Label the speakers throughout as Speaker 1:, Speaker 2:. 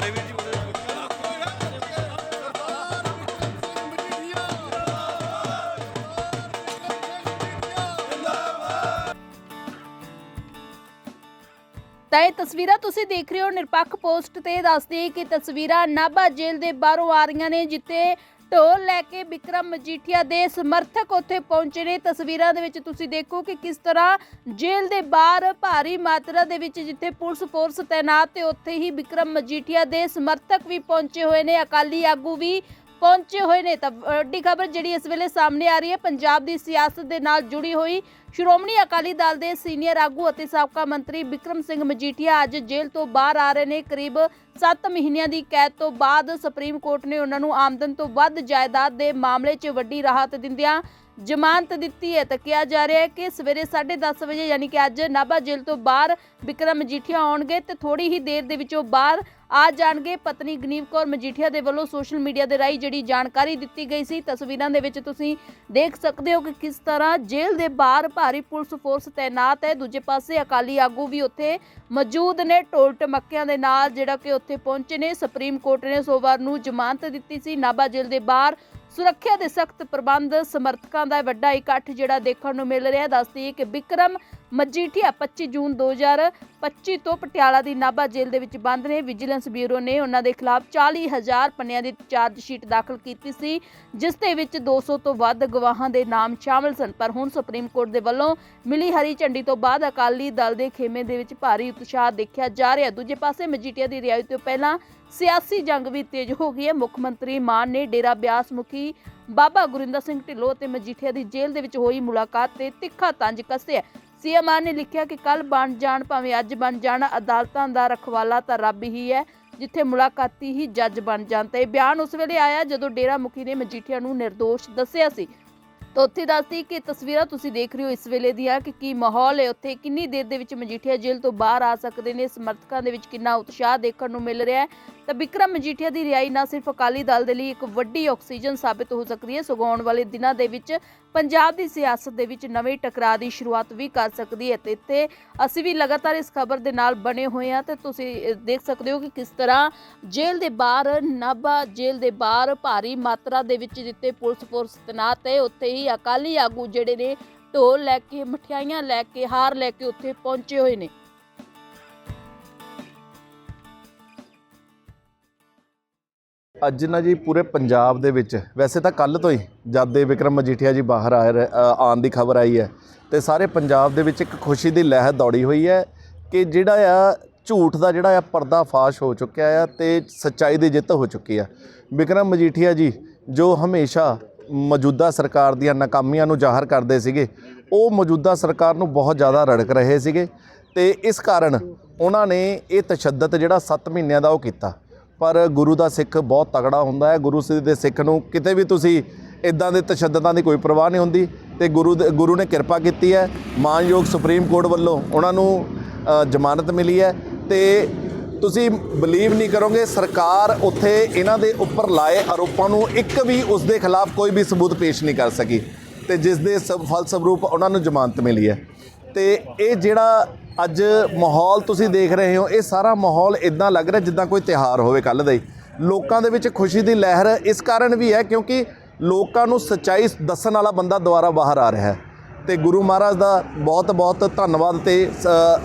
Speaker 1: ਬਰੇ ਵੀਰ ਜੀ
Speaker 2: ਤਾਂ ਇਹ ਤਸਵੀਰਾਂ ਤੁਸੀਂ ਦੇਖ ਰਹੇ ਹੋ ਨਿਰਪੱਖ ਪੋਸਟ ਤੇ ਦੱਸਦੇ ਕਿ ਤਸਵੀਰਾਂ ਨਾਭਾ ਜੇਲ੍ਹ ਦੇ ਬਾਹਰੋਂ ਆ ਰਹੀਆਂ ਨੇ, ਜਿੱਥੇ ਢੋਲ ਲੈ ਕੇ ਵਿਕਰਮ ਮਜੀਠੀਆ ਦੇ ਸਮਰਥਕ ਉੱਥੇ ਪਹੁੰਚੇ ਨੇ। ਤਸਵੀਰਾਂ ਦੇ ਵਿੱਚ ਤੁਸੀਂ ਦੇਖੋ ਕਿ ਕਿਸ ਤਰ੍ਹਾਂ ਜੇਲ੍ਹ ਦੇ ਬਾਹਰ ਭਾਰੀ ਮਾਤਰਾ ਦੇ ਵਿੱਚ ਜਿੱਥੇ ਪੁਲਿਸ ਫੋਰਸ ਤੈਨਾਤ ਤੇ ਉੱਥੇ ਹੀ ਵਿਕਰਮ ਮਜੀਠੀਆ ਦੇ ਸਮਰਥਕ ਵੀ ਪਹੁੰਚੇ ਹੋਏ ਨੇ। ਅਕਾਲੀ ਆਗੂ ਵੀ ਪਹੁੰਚੇ ਹੋਏ ਨੇ। ਤਾਂ ਵੱਡੀ ਖਬਰ ਜਿਹੜੀ ਇਸ ਵੇਲੇ ਸਾਹਮਣੇ ਆ ਰਹੀ ਹੈ, ਪੰਜਾਬ ਦੀ ਸਿਆਸਤ ਦੇ ਨਾਲ ਜੁੜੀ ਹੋਈ ਸ਼੍ਰੋਮਣੀ ਅਕਾਲੀ ਦਲ ਦੇ ਸੀਨੀਅਰ ਆਗੂ ਅਤੇ ਸਾਬਕਾ ਮੰਤਰੀ ਵਿਕਰਮ ਸਿੰਘ ਮਜੀਠੀਆ ਅੱਜ ਜੇਲ੍ਹ ਤੋਂ ਬਾਹਰ ਆ ਰਹੇ ਨੇ। ਕਰੀਬ 7 ਮਹੀਨਿਆਂ ਦੀ ਕੈਦ ਤੋਂ ਬਾਅਦ ਸੁਪਰੀਮ ਕੋਰਟ ਨੇ ਉਹਨਾਂ ਨੂੰ ਆਮਦਨ ਤੋਂ ਵੱਧ ਜਾਇਦਾਦ ਦੇ ਮਾਮਲੇ 'ਚ ਵੱਡੀ ਰਾਹਤ ਦਿੰਦਿਆਂ ਜ਼ਮਾਨਤ ਦਿੱਤੀ ਹੈ। ਤਾਂ ਕਿਹਾ ਜਾ ਰਿਹਾ ਹੈ ਕਿ ਸਵੇਰੇ 10:30 ਵਜੇ ਯਾਨੀ ਕਿ ਅੱਜ ਨਾਭਾ ਜੇਲ੍ਹ ਤੋਂ ਬਾਹਰ ਵਿਕਰਮ ਮਜੀਠੀਆ ਆਉਣਗੇ ਤੇ ਥੋੜੀ ਹੀ ਦੇਰ ਦੇ ਵਿੱਚ ਉਹ ਬਾਹਰ ਆ ਜਾਣਗੇ ਪਤਨੀ ਗਨੀਵ ਕੌਰ ਮਜੀਠੀਆ ਦੇ ਵੱਲੋਂ ਸੋਸ਼ਲ ਮੀਡੀਆ ਦੇ ਰਾਹੀਂ ਜਿਹੜੀ ਜਾਣਕਾਰੀ ਦਿੱਤੀ ਗਈ ਸੀ। ਤਸਵੀਰਾਂ ਦੇ ਵਿੱਚ ਤੁਸੀਂ ਦੇਖ ਸਕਦੇ ਹੋ ਕਿ ਕਿਸ ਤਰ੍ਹਾਂ ਜੇਲ੍ਹ ਦੇ ਬਾਹਰ ਭਾਰੀ ਪੁਲਿਸ ਫੋਰਸ ਤੈਨਾਤ ਹੈ। ਦੂਜੇ ਪਾਸੇ ਅਕਾਲੀ ਆਗੂ ਵੀ ਉੱਥੇ ਮੌਜੂਦ ਨੇ। ਟੋਲ ਟਮੱਕਿਆਂ ਦੇ ਨਾਲ ਜਿਹੜਾ ਕਿ ਉੱਥੇ ਪਹੁੰਚੇ ਨੇ। ਸੁਪਰੀਮ ਕੋਰਟ ਨੇ ਸੋਮਵਾਰ ਨੂੰ ਜ਼ਮਾਨਤ ਦਿੱਤੀ ਸੀ। ਨਾਭਾ ਜੇਲ੍ਹ ਦੇ ਬਾਹਰ ਸੁਰੱਖਿਆ ਦੇ ਸਖਤ ਪ੍ਰਬੰਧ ਸਮਰਥਕਾਂ ਦਾ ਵੱਡਾ ਇਕੱਠ ਜਿਹੜਾ ਦੇਖਣ ਨੂੰ ਮਿਲ ਰਿਹਾ ਦੱਸਦੀ ਕਿ ਵਿਕਰਮ ਮਜੀਠੀਆ 25 ਜੂਨ 2025 ਤੋਂ ਪਟਿਆਲਾ ਦੀ ਨਾਭਾ ਜੇਲ੍ਹ ਦੇ ਵਿੱਚ ਬੰਦ ਨੇ। ਵਿਜੀਲੈਂਸ ਬਿਊਰੋ ਨੇ ਉਹਨਾਂ ਦੇ ਖਿਲਾਫ 40000 ਪੰਨਿਆਂ ਦੀ ਚਾਰਜ ਸ਼ੀਟ ਦਾਖਲ ਕੀਤੀ ਸੀ, ਜਿਸ ਦੇ ਵਿੱਚ 200 ਤੋਂ ਵੱਧ ਗਵਾਹਾਂ ਦੇ ਨਾਮ ਸ਼ਾਮਲ ਸਨ। ਪਰ ਹੁਣ ਸੁਪਰੀਮ ਕੋਰਟ ਦੇ ਵੱਲੋਂ ਮਿਲੀ ਹਰੀ ਝੰਡੀ ਤੋਂ ਬਾਅਦ ਅਕਾਲੀ ਦਲ ਦੇ ਖੇਮੇ ਦੇ ਵਿੱਚ ਭਾਰੀ ਉਤਸ਼ਾਹ ਦੇਖਿਆ ਜਾ ਰਿਹਾ ਦੂਜੇ ਪਾਸੇ ਮਜੀਠੀਆ ਦੀ ਰਿਹਾਈ ਤੋਂ ਪਹਿਲਾਂ ਸਿਆਸੀ ਜੰਗ ਵੀ ਤੇਜ਼ ਹੋ ਗਈ ਹੈ। ਮੁੱਖ ਮੰਤਰੀ ਮਾਨ ਨੇ ਡੇਰਾ ਬਿਆਸ ਮੁਖੀ ਬਾਬਾ ਗੁਰਿੰਦਰ ਸਿੰਘ ਢਿੱਲੋਂ ਅਤੇ ਮਜੀਠੀਆ ਦੀ ਜੇਲ੍ਹ ਦੇ ਵਿੱਚ ਹੋਈ ਮੁਲਾਕਾਤ ਤੇ ਤਿੱਖਾ ਤੰਜ ਕੱਸਿਆ। ਸੀਐਮ ਮਾਨ ਨੇ ਲਿਖਿਆ ਕਿ ਕੱਲ ਬਣ ਜਾਣ ਭਾਵੇਂ ਅੱਜ ਬਣ ਜਾਣ, ਅਦਾਲਤਾਂ ਦਾ ਰਖਵਾਲਾ ਤਾਂ ਰੱਬ ਹੀ ਹੈ, ਜਿੱਥੇ ਮੁਲਾਕਾਤੀ ਹੀ ਜੱਜ ਬਣ ਜਾਣ ਤੇ ਬਿਆਨ ਉਸ ਵੇਲੇ ਆਇਆ ਜਦੋਂ ਡੇਰਾ ਮੁਖੀ ਨੇ ਮਜੀਠੀਆ ਨੂੰ ਨਿਰਦੋਸ਼ ਦੱਸਿਆ ਸੀ। ਤਾਂ ਉੱਥੇ ਦੱਸਦੀ ਕਿ ਤਸਵੀਰਾਂ ਤੁਸੀਂ ਦੇਖ ਰਹੇ ਹੋ ਇਸ ਵੇਲੇ ਦੀਆਂ ਕਿ ਕੀ ਮਾਹੌਲ ਹੈ ਉੱਥੇ, ਕਿੰਨੀ ਦੇਰ ਦੇ ਵਿੱਚ ਮਜੀਠੀਆ ਜੇਲ੍ਹ ਤੋਂ ਬਾਹਰ ਆ ਸਕਦੇ ਨੇ, ਸਮਰਥਕਾਂ ਦੇ ਵਿੱਚ ਕਿੰਨਾ ਉਤਸ਼ਾਹ ਦੇਖਣ ਨੂੰ ਮਿਲ ਰਿਹਾ ਹੈ। ਤਾਂ ਵਿਕਰਮ ਮਜੀਠੀਆ ਦੀ ਰਿਹਾਈ ਨਾ ਸਿਰਫ ਅਕਾਲੀ ਦਲ ਦੇ ਲਈ ਇੱਕ ਵੱਡੀ ਆਕਸੀਜਨ ਸਾਬਿਤ ਹੋ ਸਕਦੀ ਹੈ, ਸਗੋਂ ਆਉਣ ਵਾਲੇ ਦਿਨਾਂ ਦੇ ਵਿੱਚ ਪੰਜਾਬ ਦੀ ਸਿਆਸਤ ਦੇ ਵਿੱਚ ਨਵੇਂ ਟਕਰਾਅ ਦੀ ਸ਼ੁਰੂਆਤ ਵੀ ਕਰ ਸਕਦੀ ਹੈ ਤੇ ਇੱਥੇ ਅਸੀਂ ਵੀ ਲਗਾਤਾਰ ਇਸ ਖਬਰ ਦੇ ਨਾਲ ਬਣੇ ਹੋਏ ਹਾਂ ਤੇ ਤੁਸੀਂ ਦੇਖ ਸਕਦੇ ਹੋ ਕਿ ਕਿਸ ਤਰ੍ਹਾਂ ਜੇਲ੍ਹ ਦੇ ਬਾਹਰ, ਨਾਭਾ ਜੇਲ੍ਹ ਦੇ ਬਾਹਰ ਭਾਰੀ ਮਾਤਰਾ ਦੇ ਵਿੱਚ ਜਿੱਥੇ ਪੁਲਿਸ ਫੋਰਸ ਤੈਨਾਤ ਹੈ, ਉੱਥੇ ਹੀ ਅਕਾਲੀ ਆਗੂ ਜਿਹੜੇ ਨੇ ਢੋਲ ਲੈ ਕੇ, ਮਠਿਆਈਆਂ ਲੈ ਕੇ, ਹਾਰ ਲੈ ਕੇ ਉੱਥੇ ਪਹੁੰਚੇ ਹੋਏ ਨੇ।
Speaker 3: ਅੱਜ ਨਾ ਜੀ ਪੂਰੇ ਪੰਜਾਬ ਦੇ ਵਿੱਚ, ਵੈਸੇ ਤਾਂ ਕੱਲ ਤੋਂ ਹੀ ਜਦ ਦੇ ਵਿਕਰਮ ਮਜੀਠੀਆ ਜੀ ਬਾਹਰ ਆ ਰਹੇ- ਆਉਣ ਦੀ ਖਬਰ ਆਈ ਹੈ ਤੇ ਸਾਰੇ ਪੰਜਾਬ ਦੇ ਵਿੱਚ ਇੱਕ ਖੁਸ਼ੀ ਦੀ ਲਹਿਰ ਦੌੜੀ ਹੋਈ ਹੈ ਕਿ ਜਿਹੜਾ ਆ ਝੂਠ ਦਾ ਜਿਹੜਾ ਆ ਪਰਦਾ ਫਾਸ਼ ਹੋ ਚੁੱਕਿਆ ਆ ਤੇ ਸੱਚਾਈ ਦੀ ਜਿੱਤ ਹੋ ਚੁੱਕੀ ਆ। ਵਿਕਰਮ ਮਜੀਠੀਆ ਜੀ ਜੋ ਹਮੇਸ਼ਾ ਮੌਜੂਦਾ ਸਰਕਾਰ ਦੀਆਂ ਨਾਕਾਮੀਆਂ ਨੂੰ ਜ਼ਾਹਰ ਕਰਦੇ ਸੀਗੇ, ਉਹ ਮੌਜੂਦਾ ਸਰਕਾਰ ਨੂੰ ਬਹੁਤ ਜ਼ਿਆਦਾ ਰੜਕ ਰਹੇ ਸੀਗੇ ਤੇ ਇਸ ਕਾਰਨ ਉਹਨਾਂ ਨੇ ਇਹ ਤਸ਼ੱਦਦ ਜਿਹੜਾ 7 ਮਹੀਨਿਆਂ ਦਾ ਉਹ ਕੀਤਾ। ਪਰ ਗੁਰੂ ਦਾ ਸਿੱਖ ਬਹੁਤ ਤਗੜਾ ਹੁੰਦਾ ਹੈ। ਗੁਰੂ ਸਿੱਖ ਦੇ ਸਿੱਖ ਨੂੰ ਕਿਤੇ ਵੀ ਤੁਸੀਂ ਇਦਾਂ ਦੇ ਤਸ਼ੱਦਦਾਂ ਦੀ ਕੋਈ ਪਰਵਾਹ ਨਹੀਂ ਹੁੰਦੀ ਤੇ ਗੁਰੂ ਦੇ- ਗੁਰੂ ਨੇ ਕਿਰਪਾ ਕੀਤੀ ਹੈ। ਮਾਨਯੋਗ ਸੁਪਰੀਮ ਕੋਰਟ ਵੱਲੋਂ ਉਹਨਾਂ ਨੂੰ ਜ਼ਮਾਨਤ ਮਿਲੀ ਹੈ ਤੇ ਤੁਸੀਂ ਬਲੀਵ ਨਹੀਂ ਕਰੋਗੇ, ਸਰਕਾਰ ਉੱਥੇ ਇਹਨਾਂ ਦੇ ਉੱਪਰ ਲਾਏ ਆਰੋਪਾਂ ਨੂੰ, ਇੱਕ ਵੀ ਉਸ ਦੇ ਖਿਲਾਫ ਕੋਈ ਵੀ ਸਬੂਤ ਪੇਸ਼ ਨਹੀਂ ਕਰ ਸਕੀ ਤੇ ਜਿਸ ਦੇ ਸ- ਫਲਸਰੂਪ ਉਹਨਾਂ ਨੂੰ ਜ਼ਮਾਨਤ ਮਿਲੀ ਹੈ। ਤੇ ਇਹ ਜਿਹੜਾ ਅੱਜ ਮਾਹੌਲ ਤੁਸੀਂ ਦੇਖ ਰਹੇ ਹੋ, ਇਹ ਸਾਰਾ ਮਾਹੌਲ ਇਦਾਂ ਲੱਗ ਰਿਹਾ ਜਿੱਦਾਂ ਕੋਈ ਤਿਹਾਰ ਹੋਵੇ ਕੱਲ ਦਾ ਹੀ। ਲੋਕਾਂ ਦੇ ਵਿੱਚ ਖੁਸ਼ੀ ਦੀ ਲਹਿਰ ਇਸ ਕਾਰਨ ਵੀ ਹੈ ਕਿਉਂਕਿ ਲੋਕਾਂ ਨੂੰ ਸੱਚਾਈ ਦੱਸਣ ਵਾਲਾ ਬੰਦਾ ਦੁਬਾਰਾ ਬਾਹਰ ਆ ਰਿਹਾ ਹੈ। ਤੇ ਗੁਰੂ ਮਹਾਰਾਜ ਦਾ ਬਹੁਤ ਬਹੁਤ ਧੰਨਵਾਦ ਤੇ ਸ-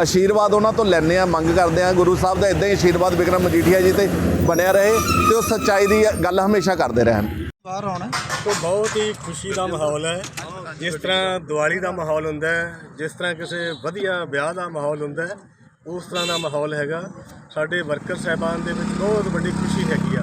Speaker 3: ਆਸ਼ੀਰਵਾਦ ਉਹਨਾਂ ਤੋਂ ਲੈਣੇ ਆ ਮੰਗ ਕਰਦੇ ਆ ਗੁਰੂ ਸਾਹਿਬ ਦਾ ਇਦਾਂ ਹੀ ਆਸ਼ੀਰਵਾਦ ਵਿਕਰਮ ਮਜੀਠੀਆ ਜੀ ਤੇ ਬਣਿਆ ਰਹੇ ਤੇ ਉਹ ਸੱਚਾਈ ਦੀ ਗੱਲ ਹਮੇਸ਼ਾ ਕਰਦੇ ਰਹਿਣ।
Speaker 4: ਬਾਹਰ ਆਉਣਾ
Speaker 5: ਤੋਂ ਬਹੁਤ ਹੀ ਖੁਸ਼ੀ ਦਾ ਮਾਹੌਲ ਹੈ। ਜਿਸ ਤਰ੍ਹਾਂ ਦੀਵਾਲੀ ਦਾ ਮਾਹੌਲ ਹੁੰਦਾ ਹੈ, ਜਿਸ ਤਰ੍ਹਾਂ ਕਿਸੇ ਵਧੀਆ ਵਿਆਹ ਦਾ ਮਾਹੌਲ ਹੁੰਦਾ ਹੈ, ਉਸ ਤਰ੍ਹਾਂ ਦਾ ਮਾਹੌਲ ਹੈਗਾ। ਸਾਡੇ ਵਰਕਰ ਸਹਿਬਾਨ ਦੇ ਵਿੱਚ ਬਹੁਤ ਵੱਡੀ ਖੁਸ਼ੀ ਹੈਗੀ ਆ।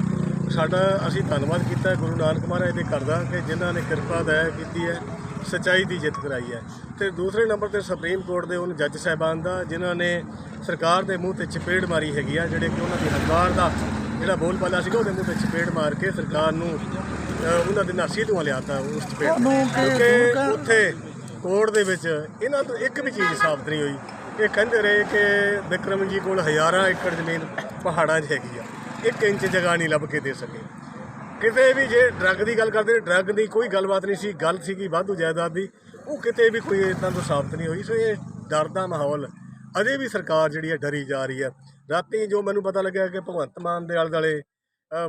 Speaker 5: ਸਾਡਾ ਅਸੀਂ ਧੰਨਵਾਦ ਕੀਤਾ ਗੁਰੂ ਨਾਨਕ ਮਹਾਰਾਜ ਦੇ ਘਰ ਦਾ, ਕਿ ਜਿਨ੍ਹਾਂ ਨੇ ਕਿਰਪਾ ਦਇਆ ਕੀਤੀ ਹੈ, ਸਚਾਈ ਦੀ ਜਿੱਤ ਕਰਾਈ ਹੈ। ਤੇ ਦੂਸਰੇ ਨੰਬਰ ਤੇ ਸੁਪਰੀਮ ਕੋਰਟ ਦੇ ਉਹਨਾਂ ਜੱਜ ਸਹਿਬਾਨ ਦਾ, ਜਿਨ੍ਹਾਂ ਨੇ ਸਰਕਾਰ ਦੇ ਮੂੰਹ ਤੇ ਚਪੇੜ ਮਾਰੀ ਹੈਗੀ ਆ, ਜਿਹੜੇ ਕਿ ਉਹਨਾਂ ਦੀ ਹੰਕਾਰ ਦਾ ਜਿਹੜਾ ਬੋਲ ਬਾਲਾ ਸੀਗਾ ਉਹਦੇ ਮੂੰਹ ਤੇ ਚਪੇੜ ਮਾਰ ਕੇ ਸਰਕਾਰ ਨੂੰ ਅਹ ਉਹਨਾਂ ਦੇ ਨਾਸੀ ਤੋਂ ਲਿਆਤਾ ਉਸ ਚਪੇੜ
Speaker 4: ਕਿ-
Speaker 5: ਕਿਉਂਕਿ ਉੱਥੇ ਕੋਰਟ ਦੇ ਵਿੱਚ ਇਹਨਾਂ ਤੋਂ ਇੱਕ ਵੀ ਚੀਜ਼ ਸਾਬਤ ਨਹੀਂ ਹੋਈ। ਇਹ ਕਹਿੰਦੇ ਰਹੇ ਕਿ ਵਿਕਰਮ ਜੀ ਕੋਲ ਹਜ਼ਾਰਾਂ ਏਕੜ ਜ਼ਮੀਨ ਪਹਾੜਾਂ 'ਚ ਹੈਗੀ ਆ। ਇੱਕ ਇੰਚ ਜਗ੍ਹਾ ਨਹੀਂ ਲੱਭ ਕੇ ਦੇ ਸਕੇ। ਕਿਤੇ ਵੀ ਜੇ ਡਰੱਗ ਦੀ ਗੱਲ ਕਰਦੇ ਨੇ ਡਰੱਗ ਦੀ ਕੋਈ ਗੱਲਬਾਤ ਨਹੀਂ ਸੀ ਗੱਲ ਸੀਗੀ ਵਾਧੂ ਜਾਇਦਾਦ ਦੀ। ਉਹ ਕਿਤੇ ਵੀ ਕੋਈ ਇਦਾਂ ਤੋਂ ਸਾਬਤ ਨਹੀਂ ਹੋਈ। ਸੋ ਇਹ ਡਰ ਦਾ ਮਾਹੌਲ ਅਜੇ ਵੀ ਸਰਕਾਰ ਜਿਹੜੀ ਹੈ ਡਰੀ ਜਾ ਰਹੀ ਹੈ ਰਾਤੀ ਜੋ ਮੈਨੂੰ ਪਤਾ ਲੱਗਿਆ ਕਿ ਭਗਵੰਤ ਮਾਨ ਦੇ ਆਲੇ ਦੁਆਲੇ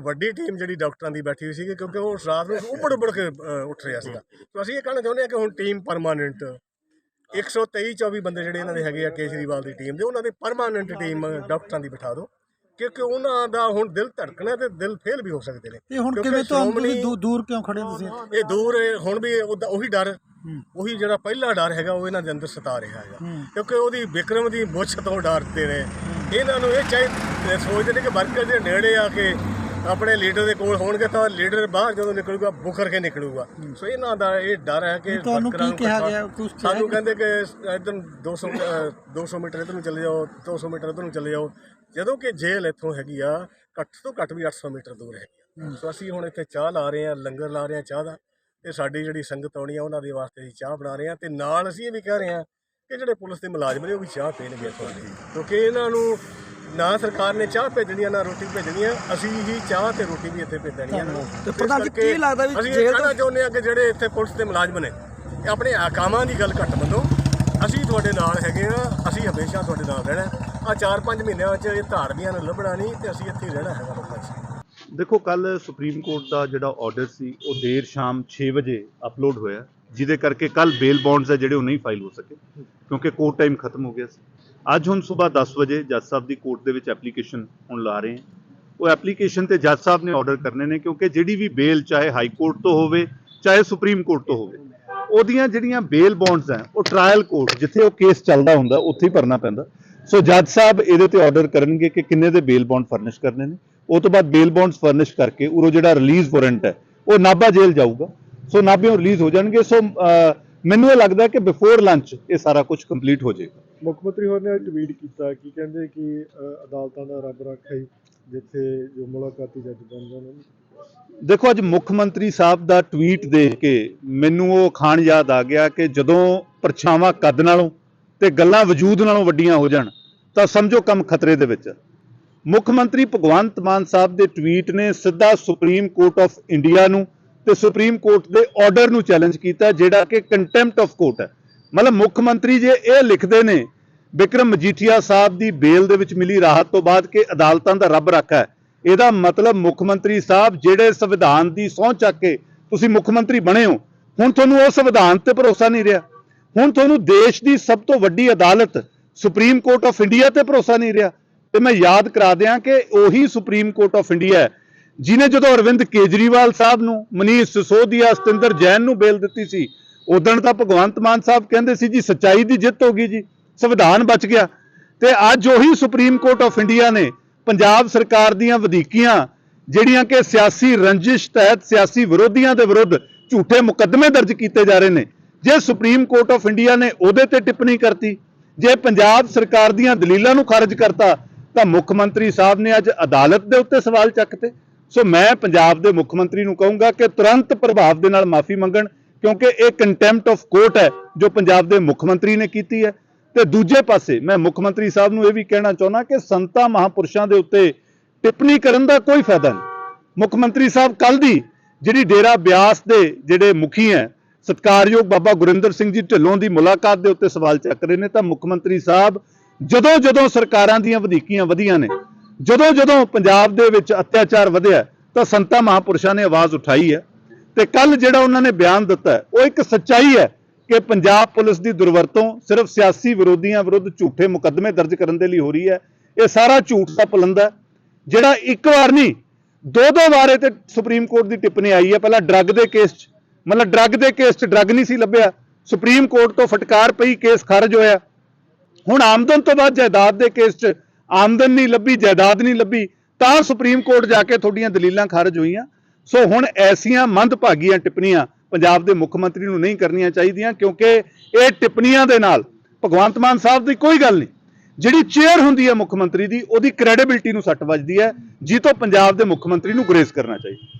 Speaker 5: ਵੱਡੀ ਟੀਮ ਜਿਹੜੀ ਡਾਕਟਰਾਂ ਦੀ ਬੈਠੀ ਹੋਈ ਸੀ ਕਿਉਂਕਿ ਉਹ ਰਾਤ ਨੂੰ ਉੱਪੜ ਉੱਪੜ ਕੇ ਉੱਠ ਰਿਹਾ ਸੀਗਾ। ਸੋ ਅਸੀਂ ਇਹ ਕਹਿਣਾ ਚਾਹੁੰਦੇ ਹਾਂ ਕਿ ਹੁਣ ਟੀਮ ਪਰਮਾਨੈਂਟ 123 24 ਬੰਦੇ ਜਿਹੜੇ ਇਹਨਾਂ ਦੇ ਹੈਗੇ ਆ ਕੇਜਰੀਵਾਲ ਦੀ ਟੀਮ ਦੇ ਉਹਨਾਂ ਦੇ ਪਰਮਾਨੈਂਟ ਟੀਮ ਡਾਕਟਰਾਂ ਦੀ ਬਿਠਾ ਦਿਓ ਕਿਉਂਕਿ ਉਹਨਾਂ ਦਾ ਹੁਣ ਦਿਲ ਧੜਕਣਾ ਤੇ ਦਿਲ ਫੇਲ ਵੀ ਹੋ ਸਕਦੇ ਨੇ।
Speaker 1: ਇਹ ਹੁਣ ਕਿਵੇਂ ਤੁਹਾਨੂੰ ਦੂਰ ਕਿਉਂ ਖੜੇ ਤੁਸੀਂ?
Speaker 5: ਇਹ ਦੂਰ ਹੁਣ ਵੀ ਉਹਦਾ ਉਹੀ ਡਰ ਉਹੀ ਜਿਹੜਾ ਪਹਿਲਾ ਡਰ ਹੈਗਾ ਉਹ ਇਹਨਾਂ ਦੇ ਅੰਦਰ ਸਤਾ ਰਿਹਾ ਹੈਗਾ। ਕਿਉਂਕਿ ਉਹਦੀ ਵਿਕਰਮ ਦੀ ਮੁੱਛ ਤੋਂ ਡਰਦੇ ਨੇ। ਇਹਨਾਂ ਨੂੰ ਇਹ ਚਾਹੀ ਸੋਚਦੇ ਨੇ ਕਿ ਵਰਕਰ ਦੇ ਨੇੜੇ ਆ ਕੇ ਆਪਣੇ ਲੀਡਰ ਦੇ ਕੋਲ ਹੋਣਗੇ ਤਾਂ ਲੀਡਰ ਬਾਹਰ ਜਦੋਂ ਨਿਕਲੂਗਾ ਬੁਖਰ ਕੇ ਨਿਕਲੂਗਾ। ਸੋ ਇਹਨਾਂ ਦਾ ਇਹ ਡਰ ਹੈ ਕਿ
Speaker 1: ਤੁਹਾਨੂੰ ਕੀ ਕਿਹਾ ਗਿਆ? ਕਿਹਾ
Speaker 5: ਸਾਨੂੰ? ਕਹਿੰਦੇ ਕਿ ਇਧਰ 200 ਅ, 200 ਮੀਟਰ ਇਧਰ ਨੂੰ ਚਲੇ ਜਾਓ 200 ਮੀਟਰ ਇਧਰ ਨੂੰ ਚਲੇ ਜਾਓ। ਜਦੋਂ ਕਿ ਜੇਲ੍ਹ ਇੱਥੋਂ ਹੈਗੀ ਆ ਘੱਟ ਤੋਂ ਘੱਟ ਵੀ 800 ਮੀਟਰ ਦੂਰ ਹੈਗੀ ਆ। ਸੋ ਅਸੀਂ ਹੁਣ ਇੱਥੇ ਚਾਹ ਲਾ ਰਹੇ ਹਾਂ ਲੰਗਰ ਲਾ ਰਹੇ ਹਾਂ ਚਾਹ ਦਾ। ਤੇ ਸਾਡੀ ਜਿਹੜੀ ਸੰਗਤ ਆਉਣੀ ਆ ਉਹਨਾਂ ਦੇ ਵਾਸਤੇ ਅਸੀਂ ਚਾਹ ਬਣਾ ਰਹੇ ਹਾਂ। ਤੇ ਨਾਲ ਅਸੀਂ ਇਹ ਵੀ ਕਹਿ ਰਹੇ ਹਾਂ ਕਿ ਜਿਹੜੇ ਪੁਲਿਸ ਦੇ ਮੁਲਾਜ਼ਮ ਨੇ ਉਹ ਵੀ ਚਾਹ ਪੀਣਗੇ ਦੀ। ਕਿਉਂਕਿ ਇਹਨਾਂ ਨੂੰ ਨਾ ਸਰਕਾਰ ਨੇ ਚਾਹ ਭੇਜਣੀ ਆ ਨਾ ਰੋਟੀ ਭੇਜਣੀ ਆ ਅਸੀਂ ਹੀ ਚਾਹ ਤੇ ਰੋਟੀ ਵੀ ਇੱਥੇ ਭੇਜਣੀ ਆ।
Speaker 1: ਤੇ ਪ੍ਰਧਾਨ ਜੀ, ਕੀ ਲੱਗਦਾ ਵੀ ਜੇਲ੍ਹ
Speaker 5: ਕਹਿਣਾ ਚਾਹੁੰਦੇ ਆ ਕਿ ਜਿਹੜੇ ਇੱਥੇ ਪੁਲਿਸ ਦੇ ਮੁਲਾਜ਼ਮ ਨੇ ਇਹ ਆਪਣੇ ਆਕਾਮਾਂ ਦੀ ਗੱਲ ਘੱਟ ਮੰਨੋ। ਅਸੀਂ ਤੁਹਾਡੇ ਨਾਲ ਹੈਗੇ ਆ ਅਸੀਂ ਹਮੇਸ਼ਾ ਤੁਹਾਡੇ ਨਾਲ ਰਹਿਣਾ ਆ 4-5 ਮਹੀਨਿਆਂ ਵਿੱਚ ਇਹ ਧਾਰਮੀਆਂ ਨੂੰ ਲੱਭਣਾ ਨਹੀਂ ਤੇ ਅਸੀਂ ਇੱਥੇ ਰਹਿਣਾ ਹੈਗਾ ਲੋਕਾਂ 'ਚ
Speaker 4: ਦੇਖੋ ਕੱਲ ਸੁਪਰੀਮ ਕੋਰਟ ਦਾ ਜਿਹੜਾ ਆਰਡਰ ਸੀ ਉਹ ਦੇਰ ਸ਼ਾਮ 6 ਵਜੇ ਅਪਲੋਡ ਹੋਇਆ। ਜਿਹਦੇ ਕਰਕੇ ਕੱਲ ਬੇਲ ਬੌਂਡਸ ਹੈ ਜਿਹੜੇ ਉਹ ਨਹੀਂ ਫਾਈਲ ਹੋ ਸਕੇ, ਕਿਉਂਕਿ ਕੋਰਟ ਟਾਈਮ ਖਤਮ ਹੋ ਗਿਆ ਸੀ। ਅੱਜ ਹੁਣ ਸਵੇਰ 10 ਵਜੇ ਜੱਜ ਸਾਹਿਬ ਦੀ ਕੋਰਟ ਦੇ ਵਿੱਚ ਐਪਲੀਕੇਸ਼ਨ ਹੁਣ ਲਾ ਰਹੇ ਹਾਂ। ਉਹ ਐਪਲੀਕੇਸ਼ਨ ਤੇ ਜੱਜ ਸਾਹਿਬ ਨੇ ਆਰਡਰ ਕਰਨੇ ਨੇ, ਕਿਉਂਕਿ ਜਿਹੜੀ ਵੀ ਬੇਲ ਚਾਹੇ ਹਾਈ ਕੋਰਟ ਤੋਂ ਹੋਵੇ, ਚਾਹੇ ਸੁਪਰੀਮ ਕੋਰਟ ਤੋਂ ਹੋਵੇ, ਉਹਦੀਆਂ ਜਿਹੜੀਆਂ ਬੇਲ ਬੌਂਡਸ ਹੈ ਉਹ ਟ੍ਰਾਇਲ ਕੋਰਟ ਜਿੱਥੇ ਉਹ ਕੇਸ ਚੱਲਦਾ ਹੁੰਦਾ, ਉੱਥੇ ਹੀ ਭਰਨਾ ਪੈਂਦਾ। ਸੋ ਜੱਜ ਸਾਹਿਬ ਇਹਦੇ ਤੇ ਆਰਡਰ ਕਰਨਗੇ ਕਿ ਕਿੰਨੇ ਦੇ ਬੇਲ ਬੌਂਡ ਫਰਨਿਸ਼ ਕਰਨੇ ਨੇ। ਉਹ ਤੋਂ ਬਾਅਦ ਬੇਲ ਬੌਂਡਸ ਫਰਨਿਸ਼ ਕਰਕੇ, ਉਰੋ ਜਿਹੜਾ ਰਿਲੀਜ਼ ਵਾਰੰਟ ਹੈ, ਉਹ ਨਾਭਾ ਜੇਲ੍ਹ ਜਾਊਗਾ। ਸੋ ਨਾਭਿਓਂ ਰਿਲੀਜ਼ ਹੋ ਜਾਣਗੇ ਸੋ ਮੈਨੂੰ ਇਹ ਲੱਗਦਾ ਕਿ ਬਿਫੋਰ ਲੰਚ ਇਹ ਸਾਰਾ ਕੁਝ ਕੰਪਲੀਟ ਹੋ ਜਾਏਗਾ
Speaker 6: ਮੁੱਖ ਮੰਤਰੀ ਹੋਰਾਂ ਨੇ ਟਵੀਟ ਕੀਤਾ ਕਿ ਕਹਿੰਦੇ ਕਿ ਅਦਾਲਤਾਂ ਦਾ ਰੱਬ ਰੱਖਾ ਜਿੱਥੇ ਜੋ ਮੁਲਾਕਾਤੀ ਜੱਜ ਬਣ ਜਾਣ
Speaker 4: ਦੇਖੋ ਅੱਜ ਮੁੱਖ ਮੰਤਰੀ ਸਾਹਿਬ ਦਾ ਟਵੀਟ ਦੇਖ ਕੇ ਮੈਨੂੰ ਉਹ ਖਾਣ ਯਾਦ ਆ ਗਿਆ ਕਿ ਜਦੋਂ ਪਰਛਾਵਾਂ ਕੱਦ ਨਾਲੋਂ ਤੇ ਗੱਲਾਂ ਵਜੂਦ ਨਾਲੋਂ ਵੱਡੀਆਂ ਹੋ ਜਾਣ ਤਾਂ ਸਮਝੋ ਕੰਮ ਖਤਰੇ ਦੇ ਵਿੱਚ। ਮੁੱਖ ਮੰਤਰੀ ਭਗਵੰਤ ਮਾਨ ਸਾਹਿਬ ਦੇ ਟਵੀਟ ਨੇ ਸਿੱਧਾ ਸੁਪਰੀਮ ਕੋਰਟ ਆਫ ਇੰਡੀਆ ਨੂੰ ਤੇ ਸੁਪਰੀਮ ਕੋਰਟ ਦੇ ਆਰਡਰ ਨੂੰ ਚੈਲੰਜ ਕੀਤਾ, ਜਿਹੜਾ ਕਿ ਕੰਟੈਂਪਟ ਆਫ ਕੋਰਟ ਹੈ। ਮਤਲਬ ਮੁੱਖ ਮੰਤਰੀ ਜੇ ਇਹ ਲਿਖਦੇ ਨੇ, ਵਿਕਰਮ ਮਜੀਠੀਆ ਸਾਹਿਬ ਦੀ ਬੇਲ ਦੇ ਵਿੱਚ ਮਿਲੀ ਰਾਹਤ ਤੋਂ ਬਾਅਦ ਕਿ ਅਦਾਲਤਾਂ ਦਾ ਰੱਬ ਰੱਖਾ ਹੈ। ਇਹਦਾ ਮਤਲਬ ਮੁੱਖ ਮੰਤਰੀ ਸਾਹਿਬ ਜਿਹੜੇ ਸੰਵਿਧਾਨ ਦੀ ਸਹੁੰ ਚੱਕ ਕੇ ਤੁਸੀਂ ਮੁੱਖ ਮੰਤਰੀ ਬਣੇ ਹੋ, ਹੁਣ ਤੁਹਾਨੂੰ ਉਹ ਸੰਵਿਧਾਨ ਤੇ ਭਰੋਸਾ ਨਹੀਂ ਰਿਹਾ। ਹੁਣ ਤੁਹਾਨੂੰ ਦੇਸ਼ ਦੀ ਸਭ ਤੋਂ ਵੱਡੀ ਅਦਾਲਤ ਸੁਪਰੀਮ ਕੋਰਟ ਆਫ ਇੰਡੀਆ ਤੇ ਭਰੋਸਾ ਨਹੀਂ ਰਿਹਾ। ਤੇ ਮੈਂ ਯਾਦ ਕਰਾ ਦਿਆਂ ਕਿ ਉਹੀ ਸੁਪਰੀਮ ਕੋਰਟ ਆਫ ਇੰਡੀਆ ਹੈ ਜਿਨੇ ਜਦੋਂ ਅਰਵਿੰਦ ਕੇਜਰੀਵਾਲ ਸਾਹਿਬ ਨੂੰ ਮਨੀਸ਼ ਸਿਸੋਦੀਆ, ਸਤਿੰਦਰ ਜੈਨ ਨੂੰ ਬੇਲ ਦਿੱਤੀ ਸੀ ਉਦੋਂ ਤਾਂ ਭਗਵੰਤ ਮਾਨ ਸਾਹਿਬ ਕਹਿੰਦੇ ਸੀ, ਜੀ, ਸੱਚਾਈ ਦੀ ਜਿੱਤ ਹੋ ਗਈ ਜੀ, ਸੰਵਿਧਾਨ ਬਚ ਗਿਆ। ਤੇ ਅੱਜ ਉਹੀ ਸੁਪਰੀਮ ਕੋਰਟ ਆਫ ਇੰਡੀਆ ਨੇ ਪੰਜਾਬ ਸਰਕਾਰ ਦੀਆਂ ਵਧੀਕੀਆਂ, ਜਿਹੜੀਆਂ ਕਿ ਸਿਆਸੀ ਰੰਜਿਸ਼ ਤਹਿਤ ਸਿਆਸੀ ਵਿਰੋਧੀਆਂ ਦੇ ਵਿਰੁੱਧ ਝੂਠੇ ਮੁਕੱਦਮੇ ਦਰਜ ਕੀਤੇ ਜਾ ਰਹੇ ਨੇ, ਜੇ ਸੁਪਰੀਮ ਕੋਰਟ ਆਫ ਇੰਡੀਆ ਨੇ ਉਹਦੇ ਤੇ ਟਿੱਪਣੀ ਕਰਤੀ, ਜੇ ਪੰਜਾਬ ਸਰਕਾਰ ਦੀਆਂ ਦਲੀਲਾਂ ਨੂੰ ਖਾਰਜ ਕਰਤਾ, ਤਾਂ ਮੁੱਖ ਮੰਤਰੀ ਸਾਹਿਬ ਨੇ ਅੱਜ ਅਦਾਲਤ ਦੇ ਉੱਤੇ ਸਵਾਲ ਚੱਕਤੇ। ਸੋ ਮੈਂ ਪੰਜਾਬ ਦੇ ਮੁੱਖ ਮੰਤਰੀ ਨੂੰ ਕਹੂੰਗਾ ਕਿ ਤੁਰੰਤ ਪ੍ਰਭਾਵ ਦੇ ਨਾਲ ਮਾਫੀ ਮੰਗਣ, ਕਿਉਂਕਿ ਇਹ ਕੰਟੈਂਪਟ ਆਫ ਕੋਰਟ ਹੈ ਜੋ ਪੰਜਾਬ ਦੇ ਮੁੱਖ ਮੰਤਰੀ ਨੇ ਕੀਤੀ ਹੈ। ਤੇ ਦੂਜੇ ਪਾਸੇ ਮੈਂ ਮੁੱਖ ਮੰਤਰੀ ਸਾਹਿਬ ਨੂੰ ਇਹ ਵੀ ਕਹਿਣਾ ਚਾਹੁੰਦਾ ਕਿ ਸੰਤਾਂ ਮਹਾਪੁਰਸ਼ਾਂ ਦੇ ਉੱਤੇ ਟਿੱਪਣੀ ਕਰਨ ਦਾ ਕੋਈ ਫਾਇਦਾ ਨਹੀਂ। ਮੁੱਖ ਮੰਤਰੀ ਸਾਹਿਬ ਕੱਲ ਦੀ ਜਿਹੜੀ ਡੇਰਾ ਬਿਆਸ ਦੇ ਜਿਹੜੇ ਮੁਖੀ ਹੈ, ਸਤਕਾਰਯੋਗ ਬਾਬਾ ਗੁਰਿੰਦਰ ਸਿੰਘ ਜੀ ਢਿੱਲੋਂ ਦੀ ਮੁਲਾਕਾਤ ਦੇ ਉੱਤੇ ਸਵਾਲ ਚੱਕ ਰਹੇ ਨੇ, ਤਾਂ ਮੁੱਖ ਮੰਤਰੀ ਸਾਹਿਬ ਜਦੋਂ ਜਦੋਂ ਸਰਕਾਰਾਂ ਦੀਆਂ ਵਧੀਕੀਆਂ ਵਧੀਆਂ ਨੇ ਜਦੋਂ ਜਦੋਂ ਪੰਜਾਬ ਦੇ ਵਿੱਚ ਅਤਿਆਚਾਰ ਵਧਿਆ ਤਾਂ ਸੰਤਾ ਮਹਾਪੁਰਸ਼ਾਂ ਨੇ ਆਵਾਜ਼ ਉਠਾਈ ਹੈ ਤੇ ਕੱਲ ਜਿਹੜਾ ਉਹਨਾਂ ਨੇ ਬਿਆਨ ਦਿੱਤਾ ਉਹ ਇੱਕ ਸੱਚਾਈ ਹੈ ਕਿ ਪੰਜਾਬ ਪੁਲਿਸ ਦੀ ਦੁਰਵਰਤੋਂ ਸਿਰਫ ਸਿਆਸੀ ਵਿਰੋਧੀਆਂ ਵਿਰੁੱਧ ਝੂਠੇ ਮੁਕੱਦਮੇ ਦਰਜ ਕਰਨ ਦੇ ਲਈ ਹੋ ਰਹੀ ਹੈ। ਇਹ ਸਾਰਾ ਝੂਠ ਦਾ ਪਲੰਦਾ ਜਿਹੜਾ ਇੱਕ ਵਾਰ ਨਹੀਂ ਦੋ ਦੋ ਵਾਰ ਇਹ ਤੇ ਸੁਪਰੀਮ ਕੋਰਟ ਦੀ ਟਿੱਪਣੀ ਆਈ ਹੈ। ਪਹਿਲਾਂ ਡਰੱਗ ਦੇ ਕੇਸ 'ਚ, ਮਤਲਬ ਡਰੱਗ ਦੇ ਕੇਸ 'ਚ ਡਰੱਗ ਨਹੀਂ ਸੀ ਲੱਭਿਆ। ਸੁਪਰੀਮ ਕੋਰਟ ਤੋਂ ਫਟਕਾਰ ਪਈ, ਕੇਸ ਖਾਰਜ ਹੋਇਆ। ਹੁਣ ਆਮਦਨ ਤੋਂ ਬਾਅਦ ਜਾਇਦਾਦ ਦੇ ਕੇਸ 'ਚ ਆਮਦਨ ਨਹੀਂ ਲੱਭੀ, ਜਾਇਦਾਦ ਨਹੀਂ ਲੱਭੀ, ਤਾਂ ਸੁਪਰੀਮ ਕੋਰਟ ਜਾ ਕੇ ਤੁਹਾਡੀਆਂ ਦਲੀਲਾਂ ਖਾਰਜ ਹੋਈਆਂ। ਸੋ ਹੁਣ ਐਸੀਆਂ ਮੰਦਭਾਗੀਆਂ ਟਿੱਪਣੀਆਂ ਪੰਜਾਬ ਦੇ ਮੁੱਖ ਮੰਤਰੀ ਨੂੰ ਨਹੀਂ ਕਰਨੀਆਂ ਚਾਹੀਦੀਆਂ, ਕਿਉਂਕਿ ਇਹ ਟਿੱਪਣੀਆਂ ਦੇ ਨਾਲ ਭਗਵੰਤ ਮਾਨ ਸਾਹਿਬ ਦੀ ਕੋਈ ਗੱਲ ਨਹੀਂ। ਜਿਹੜੀ ਚੇਅਰ ਹੁੰਦੀ ਹੈ ਮੁੱਖ ਮੰਤਰੀ ਦੀ, ਉਹਦੀ ਕ੍ਰੈਡੀਬਿਲਟੀ ਨੂੰ ਸੱਟ ਵੱਜਦੀ ਹੈ ਜਿਸ ਤੋਂ ਪੰਜਾਬ ਦੇ ਮੁੱਖ ਮੰਤਰੀ ਨੂੰ ਗੁਰੇਜ਼ ਕਰਨਾ ਚਾਹੀਦਾ।